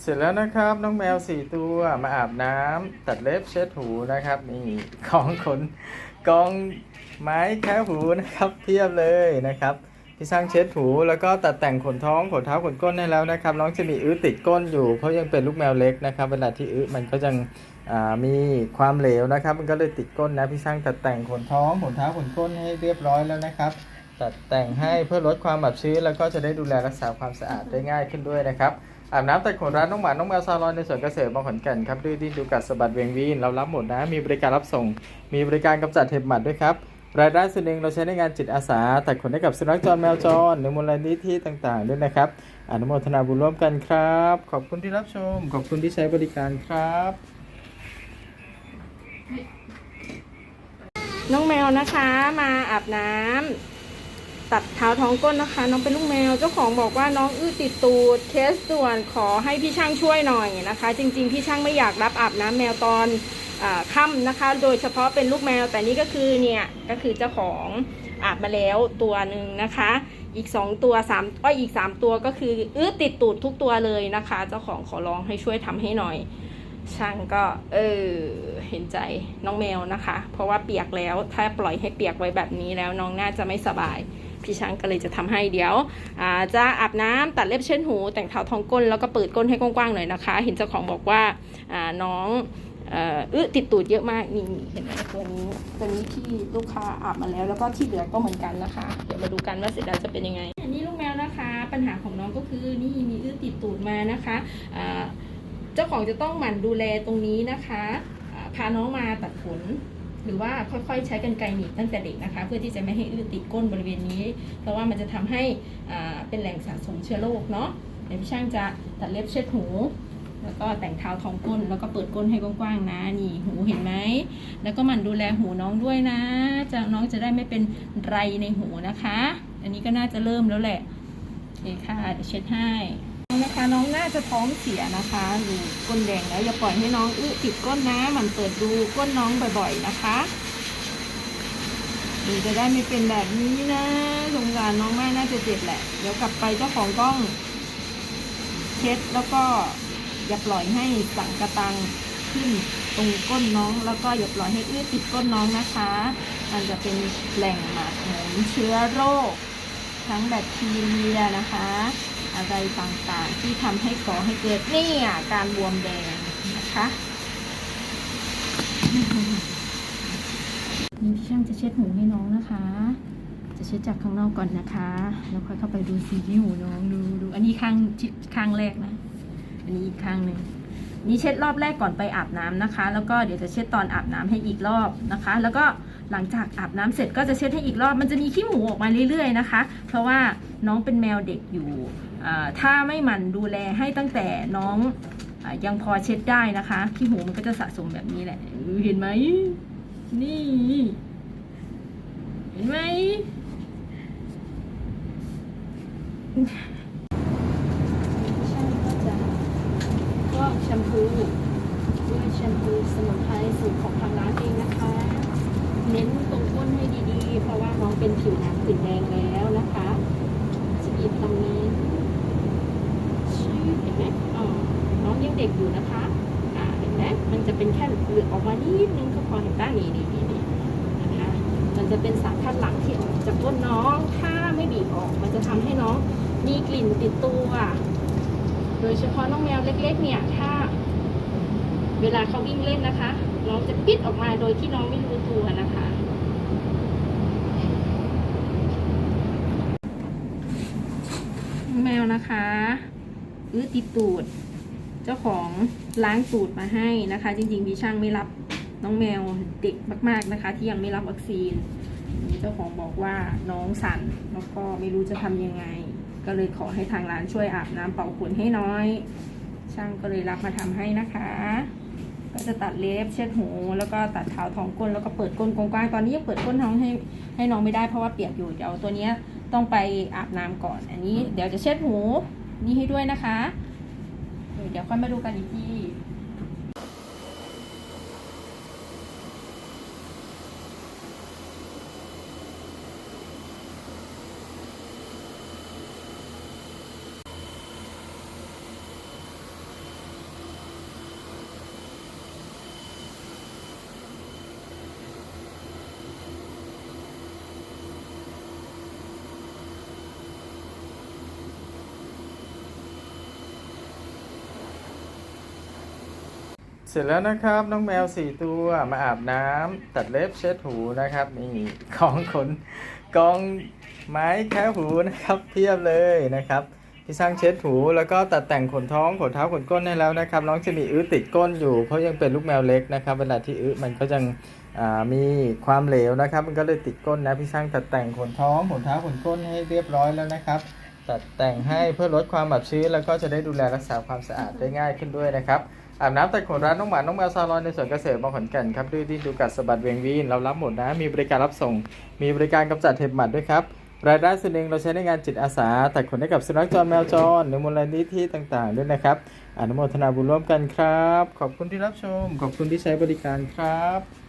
เสร็จแล้วนะครับน้องแมวสี่ตัวมาอาบน้ำตัดเล็บเช็ดหูนะครับนี่กองขนกองไม้แค่หูนะครับเพียบเลยนะครับพี่ช่างเช็ดหูแล้วก็ตัดแต่งขนท้องขนเท้าขนก้นให้แล้วนะครับน้องจะมีอื้อติดก้นอยู่เพราะยังเป็นลูกแมวเล็กนะครับ เวลาที่อื้อมันก็ยังมีความเหลวนะครับ มันก็เลยติดก้นนะพี่ช่างตัดแต่งขนท้องขนเท้าขนก้นให้เรียบร้อยแล้วนะครับ ตัดแต่งให้เพื่อลดความอับชื้นแล้วก็จะได้ดูแลรักษาความสะอาดได้ง่ายขึ้นด้วยนะครับ อาบน้ำตัดขนร้านน้องหมา น้องแมวซาลอนในสวนเกษตรบางขอนแก่นครับดื้อดิ้นดูกัดสะบัดเวงวีนเรารับหมดนะ มีบริการรับส่ง มีบริการกำจัดเห็บหมัดด้วยครับ รายได้ส่วนหนึ่งเราใช้ในงานจิตอาสาตัดขนให้กับสุนัขจรแมวจรในมูลนิธิต่างๆ ด้วยนะครับ อนุโมทนาบุญร่วมกันครับ ขอบคุณที่รับชม ขอบคุณที่ใช้บริการครับ น้องแมวนะคะมาอาบน้ำ ตัดเท้าท้องก้นนะคะ น้องเป็นลูกแมว เจ้าของบอกว่าน้องอื้อติดตูดเคสด่วนขอให้พี่ช่างช่วยหน่อยนะคะ จริง ๆ พี่ช่างไม่อยากรับอาบน้ำแมวตอนอค่ำนะคะ โดยเฉพาะเป็นลูกแมว แต่นี่ก็คือเนี่ยก็คือเจ้าของอาบมาแล้วตัวหนึ่งนะคะ อีก 2 ตัว3อ้อยอีก 3 ตัวก็คืออื้อติดตูดทุกตัวเลยนะคะ เจ้าของขอร้องให้ช่วยทำให้หน่อย ช่างก็เออเห็นใจน้องแมวนะคะ เพราะว่าเปียกแล้วถ้าปล่อยให้เปียกไว้แบบนี้แล้วน้องน่าจะไม่สบาย พี่ช้างก็เลยจะทำให้เดี๋ยวจะอาบน้ำตัดเล็บเช็ดหู แต่งเท้าทองก้นแล้วก็เปิดก้นให้กว้างๆหน่อยนะคะ เห็นเจ้าของบอกว่าน้องเอ่ออึติดตูดเยอะมากนี่เห็นไหมตัวนี้ตัวนี้ที่ลูกค้าอาบมาแล้ว แล้วก็ที่เหลือก็เหมือนกันนะคะ เดี๋ยวมาดูกันว่าเสร็จแล้วจะเป็นยังไง อันนี้ลูกแมวนะคะ ปัญหาของน้องก็คือนี่มีอึติดตูดมานะคะเจ้าของจะต้องหมั่นดูแลตรงนี้นะคะพาน้องมาตัดขน หรือว่าค่อยๆใช้กันไกรหนีบตั้งแต่เด็กนะคะ เพื่อที่จะไม่ให้อื้อติดก้นบริเวณนี้ เพราะว่ามันจะทำให้เป็นแหล่งสะสมเชื้อโรคเนาะเดี๋ยวพี่ช่างจะตัดเล็บเช็ดหูแล้วก็แต่งเท้าท้องก้นแล้วก็เปิดก้นให้กว้างๆนะนี่หูเห็นไหมแล้วก็มันดูแลหูน้องด้วยนะจะน้องจะได้ไม่เป็นไรในหูนะคะ อันนี้ก็น่าจะเริ่มแล้วแหละโอเคค่ะเดี๋ยวเช็ดให้ นะคะน้องน่าจะท้องเสียนะคะดูก้นแดงแล้วอย่าปล่อยให้น้องอื้อติดก้นนะมันเปิดดูก้นน้องบ่อย ๆนะคะนี่จะได้ไม่เป็นแบบนี้นะสงสารน้องแมากน่าจะเจ็บแหละ เดี๋ยวกลับไปเจ้าของต้อง เช็ดแล้วก็อย่าปล่อยให้สังกระตังขึ้นตรงก้นน้อง แล้วก็อย่าปล่อยให้อื้อติดก้นน้องนะคะ มันจะเป็นแหล่งหมักหมมเชื้อโรค ทั้งแบคทีเรียนะคะ อะไรต่างๆ ที่ทำให้ก่อให้เกิดเนี่ยการบวมแดงนะคะนี่พี่ช่างจะเช็ดหูให้น้องนะคะ จะเช็ดจากข้างนอกก่อนนะคะ แล้วค่อยเข้าไปดูสีที่หูน้องดูดู อันนี้ข้างที่ข้างแรกนะ อันนี้อีกข้างหนึ่งนี่เช็ดรอบแรกก่อนไปอาบน้ำนะคะ แล้วก็เดี๋ยวจะเช็ดตอนอาบน้ำให้อีกรอบนะคะ แล้วก็หลังจากอาบน้ำเสร็จก็จะเช็ดให้อีกรอบ มันจะมีขี้หมูออกมาเรื่อยๆนะคะ เพราะว่าน้องเป็นแมวเด็กอยู่ ถ้าไม่หมั่นดูแลให้ตั้งแต่น้องอยังพอเช็ดได้นะคะขี้หูมันก็จะสะสมแบบนี้แหละ เห็นไหมนี่ เห็นไหมช่ก็จะก็แชมพูด้วยแชมพูสมุนไพรสูตรของทางร้านเองนะคะ เน้นตรงก้นให้ดีๆ เพราะว่าน้องเป็นผิวหนังผื่นแดงแล้วนะคะบีบตรงนี้ชื่อเห็นไหมอ๋อน้ อยู่นะคะอ่าเห็นไหมมันจะเป็นแค่เหลือออกมานิดนึงก็พอเห็นป้านี่นี่นี่นี่นะคะมันจะเป็นสารคัดหลั่งที่ออกจากก้นน้อง ถ้าไม่บีบออก มันจะทำให้น้องมีกลิ่นติดตัว โดยเฉพาะน้องแมวเล็ก ๆ เนี่ยถ้า เวลาเขาวิ่งเล่นนะคะ น้องจะปิดออกมาโดยที่น้องไม่รู้ตัวนะคะแมวนะคะอื้อติดตูด จ้าของล้างตูดมาให้นะคะ จริงๆพี่ช่างไม่รับน้องแมวเด็กมาก ๆนะคะ ที่ยังไม่รับวัคซีนเจ้าของบอกว่าน้องสั่นแล้วก็ไม่รู้จะทำยังไง ก็เลยขอให้ทางร้านช่วยอาบน้ำเป่าขนให้น้อย ช่างก็เลยรับมาทำให้นะคะ ก็จะตัดเล็บเช็ดหู แล้วก็ตัดเท้าท้องก้นแล้วก็เปิดก้นกว้างๆตอนนี้ยังเปิดก้นท้องให้ให้น้องไม่ได้เพราะว่าเปียกอยู่เดี๋ยวตัวเนี้ต้องไปอาบน้ำก่อน อันนี้เดี๋ยวจะเช็ดหูนี่ให้ด้วยนะคะ เดี๋ยวค่อยมาดูกันอีกที เสร็จแล้วนะครับน้องแมวสี่ตัวมาอาบน้ำตัดเล็บเช็ดหูนะครับนี่ของขนกองไม้แค่หูนะครับเพียบเลยนะครับพี่ช่างเช็ดหูแล้วก็ตัดแต่งขนท้องขนเท้าขนก้นให้แล้วนะครับ น้องจะมีอื้อติดก้นอยู่ เพราะยังเป็นลูกแมวเล็กนะครับ เวลาที่อื้อมันก็ยังมีความเหลวนะครับ มันก็เลยติดก้นนะพี่ช่างตัดแต่งขนท้องขนเท้าขนก้นให้เรียบร้อยแล้วนะครับ ตัดแต่งให้เพื่อลดความอับชื้นแล้วก็จะได้ดูแลรักษาความสะอาดได้ง่ายขึ้นด้วยนะครับ อาบน้ำแต่ขนร้านน้องหมาน้องแมวซาลอนในสวนเกษตรบางขอนแก่นครับดื้อดิ้นดูกัดสะบัดเวียงวีนเรารับหมดนะ มีบริการรับส่ง มีบริการกำจัดเห็บหมัดด้วยครับรายได้ส่วนหนึ่งเราใช้ในงานจิตอาสาตัดขนให้กับสุนัขจรแมวจรหรือมูลนิธิต่างๆด้วยนะครับ อนุโมทนาบุญร่วมกันครับ ขอบคุณที่รับชม ขอบคุณที่ใช้บริการครับ